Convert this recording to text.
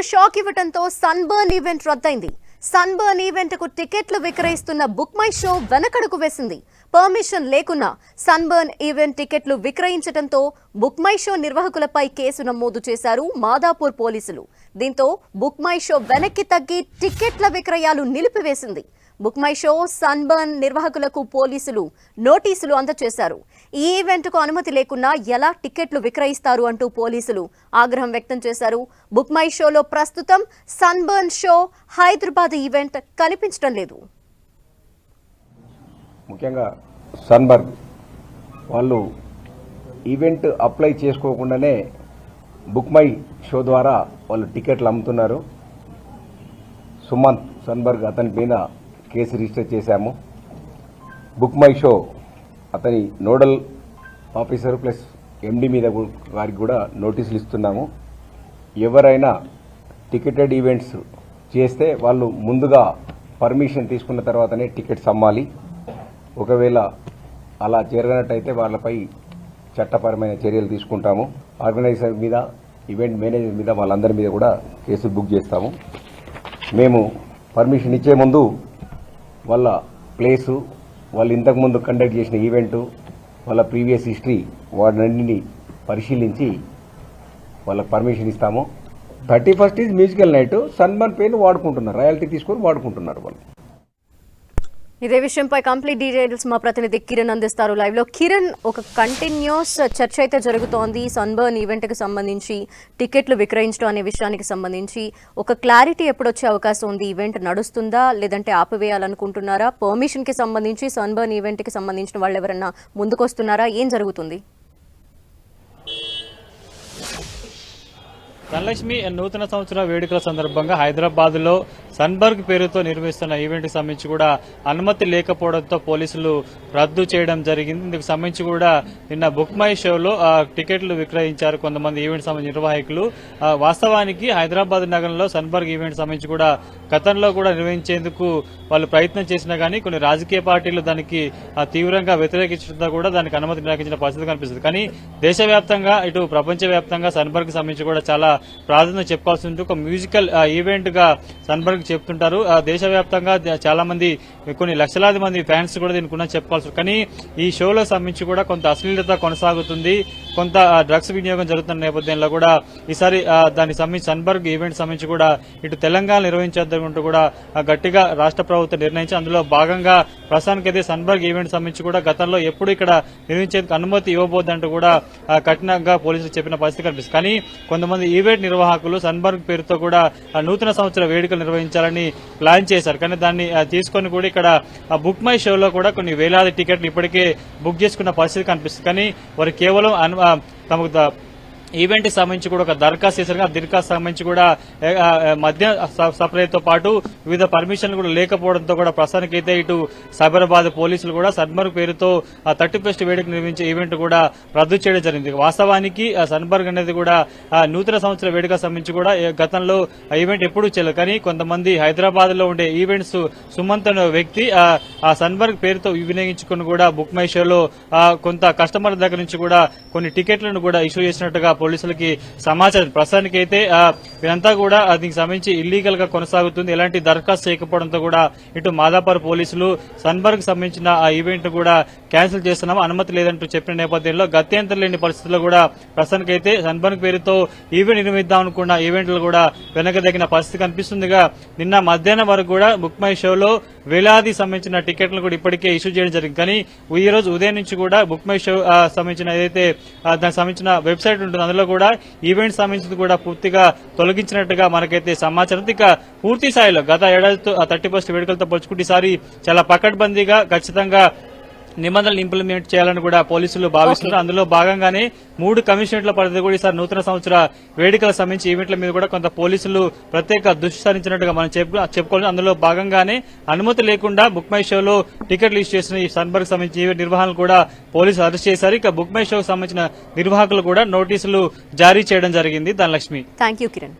పోలీసులు షాక్ ఇవ్వడంతో Sunburn event రద్దయింది. సన్బర్న్ ఈవెంట్కు టికెట్లు విక్రయిస్తున్న బుక్ మై షో వెనకడుకు వేసింది. పర్మిషన్ లేకున్నా సన్బర్న్ ఈవెంట్ టికెట్లు విక్రయించడంతో బుక్ మై షో నిర్వాహకులపై కేసు నమోదు చేశారు మాదాపూర్ పోలీసులు. దీంతో బుక్ మై షో వెనక్కి తగ్గి టికెట్ల విక్రయాలు నిలిపివేసింది. బుక్ మై షో సన్బర్న్ నిర్వాహకులకు పోలీసులు నోటీసులు అందజేశారు ఈ ఈవెంట్కు అనుమతి లేకున్నా ఎలా టికెట్లు విక్రయిస్తారు అంటూ పోలీసులు ఆగ్రహం వ్యక్తం చేశారు. బుక్ మై షోలో ప్రస్తుతం సన్బర్న్ షో హైదరాబాద్ ఈవెంట్ కనిపించడం లేదు. ముఖ్యంగా సన్బర్గ్ వాళ్ళు ఈవెంట్ అప్లై చేసుకోకుండానే బుక్ మై షో ద్వారా వాళ్ళు టికెట్లు అమ్ముతున్నారు. సుమంత్ సన్బర్గ్ అతని మీద కేసు రిజిస్టర్ చేశాము. Book my show. అతని నోడల్ ఆఫీసర్ ప్లస్ ఎండి మీద వారికి కూడా నోటీసులు ఇస్తున్నాము. ఎవరైనా టికెటెడ్ ఈవెంట్స్ చేస్తే వాళ్ళు ముందుగా పర్మిషన్ తీసుకున్న తర్వాతనే టికెట్స్ అమ్మాలి. ఒకవేళ అలా జరగనట్టయితే వాళ్ళపై చట్టపరమైన చర్యలు తీసుకుంటాము. ఆర్గనైజర్ మీద ఈవెంట్ మేనేజర్ మీద వాళ్ళందరి మీద కూడా కేసులు బుక్ చేస్తాము. మేము పర్మిషన్ ఇచ్చే ముందు వాళ్ళ ప్లేసు వాళ్ళు ఇంతకుముందు కండక్ట్ చేసిన ఈవెంటు వాళ్ళ ప్రీవియస్ హిస్టరీ వాటినన్నింటినీ పరిశీలించి వాళ్ళకి పర్మిషన్ ఇస్తాము. Thirty first is musical night సన్మన్ పేరు వాడుకుంటున్నారు రాయల్టీ తీసుకొని వాడుకుంటున్నారు వాళ్ళు. ఇదే విషయంపై కంప్లీట్ డీటెయిల్స్ మా ప్రతినిధి కిరణ్ అందిస్తారు. లైవ్లో కిరణ్ ఒక కంటిన్యూస్ చర్చ అయితే జరుగుతోంది. సన్బర్న్ ఈవెంట్కి సంబంధించి టికెట్లు విక్రయించడం అనే విషయానికి సంబంధించి. ఒక క్లారిటీ ఎప్పుడు వచ్చే అవకాశం ఉంది? ఈవెంట్ నడుస్తుందా? లేదంటే ఆపివేయాలనుకుంటున్నారా? పర్మిషన్కి సంబంధించి సన్బర్న్ ఈవెంట్కి సంబంధించిన వాళ్ళు ఎవరన్నా ముందుకొస్తున్నారా? ఏం జరుగుతుంది? ధనలక్ష్మి నూతన సంవత్సర వేడుకల సందర్భంగా హైదరాబాద్లో సన్బర్గ్ పేరుతో నిర్వహిస్తున్న ఈవెంట్కి సంబంధించి కూడా అనుమతి లేకపోవడంతో పోలీసులు రద్దు చేయడం జరిగింది. ఇందుకు సంబంధించి కూడా నిన్న బుక్ మై షోలో టికెట్లు విక్రయించారు కొంతమంది ఈవెంట్ సంబంధించిన నిర్వాహకులు. వాస్తవానికి హైదరాబాద్ నగరంలో సన్బర్గ్ ఈవెంట్ సంబంధించి కూడా గతంలో కూడా నిర్వహించేందుకు వాళ్ళు ప్రయత్నం చేసినా గానీ కొన్ని రాజకీయ పార్టీలు దానికి తీవ్రంగా వ్యతిరేకించడంతో కూడా దానికి అనుమతి నిరాకరించిన పరిస్థితి కనిపిస్తుంది. కానీ దేశవ్యాప్తంగా ఇటు ప్రపంచవ్యాప్తంగా సన్బర్గ్ సంబంధించి కూడా చాలా ప్రాధాన్యత చెప్పాల్సి ఉంటుంది ఒక మ్యూజికల్ ఈవెంట్గా ఈవెంట్గా సన్బర్గ్ చెప్తుంటారు. ఆ, దేశవ్యాప్తంగా చాలా మంది కొన్ని లక్షలాది మంది ఫ్యాన్స్ కూడా దీనికి ఉన్న చెప్పుకోవాల్సి కానీ ఈ షోలో సంబంధించి కూడా కొంత అశ్లీలత కొనసాగుతుంది. కొంత డ్రగ్స్ వినియోగం జరుగుతున్న నేపథ్యంలో కూడా ఈసారి దానికి సంబంధించి సన్బర్గ్ ఈవెంట్ సంబంధించి కూడా ఇటు తెలంగాణ నిర్వహించేద్దంటూ కూడా గట్టిగా రాష్ట్ర ప్రభుత్వం నిర్ణయించి అందులో భాగంగా ప్రస్తుతానికైతే సన్బర్గ్ ఈవెంట్ సంబంధించి కూడా గతంలో ఎప్పుడు ఇక్కడ నిర్వహించేందుకు అనుమతి ఇవ్వబోద్దంటూ కూడా కఠినంగా పోలీసులు చెప్పిన పరిస్థితి కనిపిస్తుంది. కానీ కొంతమంది ఈవెంట్ నిర్వాహకులు సన్బర్గ్ పేరుతో కూడా నూతన సంవత్సర వేడుకలు నిర్వహించాలని ప్లాన్ చేశారు. కానీ దాన్ని తీసుకొని కూడా ఇక్కడ బుక్ మై షోలో కూడా కొన్ని వేలాది టికెట్లు ఇప్పటికే బుక్ చేసుకున్న పరిస్థితి కనిపిస్తుంది. కానీ వారు కేవలం అను- ఈవెంట్కి సంబంధించి కూడా ఒక దరఖాస్తు చేశారు. ఆ దరఖాస్తు సంబంధించి కూడా మధ్య సప్లైతో మద్య పాటు వివిధ పర్మిషన్లు కూడా లేకపోవడంతో కూడా ప్రస్తుతానికి అయితే ఇటు సైబరాబాద్ పోలీసులు కూడా సన్బర్గ్ పేరుతో థర్టీ ఫస్ట్ వేడుక నిర్వహించే ఈవెంట్ కూడా రద్దు చేయడం జరిగింది. వాస్తవానికి సన్బర్గ్ అనేది కూడా నూతన సంవత్సర వేడుక సంబంధించి కూడా గతంలో ఆ ఈవెంట్ ఎప్పుడూ చేయలేదు. కానీ కొంతమంది హైదరాబాద్లో ఉండే ఈవెంట్స్ సుమంత్ అనే వ్యక్తి ఆ, సన్బర్గ్ పేరుతో వినియోగించుకుని కూడా బుక్ మై షోలో కొంత కస్టమర్ దగ్గర నుంచి కూడా కొన్ని టికెట్లను కూడా ఇష్యూ చేసినట్టుగా పోలీసులకి సమాచారం. ప్రస్తుతానికి అయితే వీరంతా కూడా దీనికి సంబంధించి ఇల్లీగల్గా కొనసాగుతుంది. ఎలాంటి దరఖాస్తు చేయకపోవడంతో కూడా ఇటు మాదాపూర్ పోలీసులు సన్బర్గ్ సంబంధించిన ఆ ఈవెంట్ కూడా క్యాన్సిల్ చేస్తున్నాం అనుమతి లేదంటూ చెప్పిన నేపథ్యంలో గత్యంతరం లేని పరిస్థితుల్లో కూడా ప్రస్తుతానికైతే సన్బర్గ్ పేరుతో ఈవెంట్ నిర్మిద్దాం అనుకున్న ఈవెంట్లు కూడా వెనకదగిన పరిస్థితి కనిపిస్తుందిగా. నిన్న మధ్యాహ్నం వరకు కూడా బుక్ మై షోలో వేలాది సంబంధించిన టికెట్లు కూడా ఇప్పటికే ఇష్యూ చేయడం జరిగింది. కానీ ఈ రోజు ఉదయం నుంచి కూడా బుక్ మై షో సంబంధించిన ఏదైతే దానికి సంబంధించిన వెబ్సైట్ ఉంటుందో అందులో కూడా ఈవెంట్ సంబంధించింది కూడా పూర్తిగా తొలగించినట్టుగా మనకైతే సమాచారం. ఇక పూర్తి స్థాయిలో గత ఏడాదితో థర్టీ ఫస్ట్ వేడుకలతో పోల్చుకుంటే ఈసారి చాలా పకడ్బందీగా ఖచ్చితంగా నిబంధనలు ఇంప్లిమెంట్ చేయాలని కూడా పోలీసులు భావిస్తున్నారు. అందులో భాగంగానే మూడు కమిషనరేట్ల పరిధి కూడా ఈసారి నూతన సంవత్సర వేడుకల సంబంధించి ఈవెంట్ల మీద కూడా కొంత పోలీసులు ప్రత్యేక దృష్టి సారించినట్టుగా మనం చెప్పు- చెప్పుకోవాలి. అందులో భాగంగానే అనుమతి లేకుండా బుక్ మై షోలో టికెట్లు ఇష్యూ చేసిన ఈ సన్బర్గ్ సంబంధించి ఈవెంట్ నిర్వహణలు కూడా పోలీసులు అరెస్ట్ చేశారు. ఇక బుక్ మై షోకి సంబంధించిన నిర్వాహకులు కూడా నోటీసులు జారీ చేయడం జరిగింది. ధనలక్ష్మి. Thank you Kiran